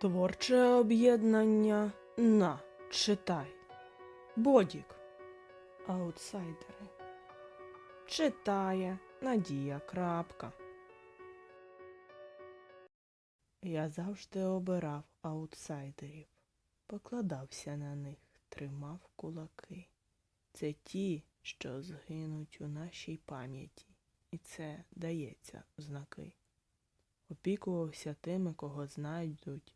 Творче об'єднання на читай. Бодік. Аутсайдери. Читає Надія Крапка. Я завжди обирав аутсайдерів, покладався на них, тримав кулаки. Це ті, що згинуть у нашій пам'яті, і це дається знаки. Опікувався тими, кого знайдуть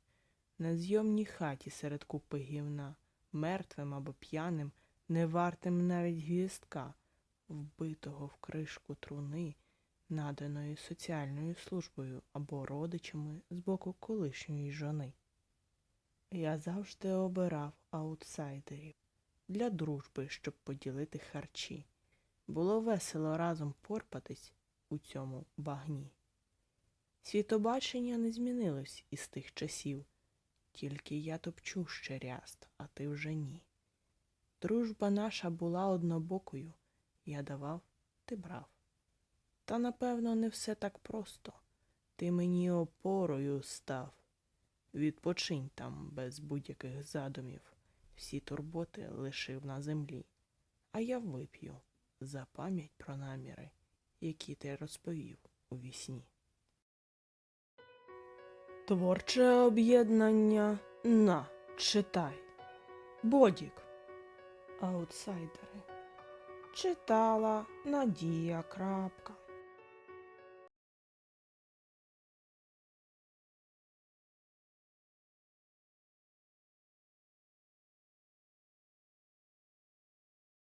на зйомній хаті серед купи гівна, мертвим або п'яним, не вартим навіть гвіздка, вбитого в кришку труни, наданої соціальною службою або родичами з боку колишньої жони. Я завжди обирав аутсайдерів для дружби, щоб поділити харчі. Було весело разом порпатись у цьому багні. Світобачення не змінилось із тих часів, тільки я топчу ще ряст, а ти вже ні. Дружба наша була однобокою, я давав, ти брав. Та напевно не все так просто. Ти мені опорою став. Відпочинь там без будь-яких задумів, всі турботи лишив на землі, а я вип'ю за пам'ять про наміри, які ти розповів у вісні. Творче об'єднання на читай. Бодік. Аутсайдери. Читала Надія Крапка.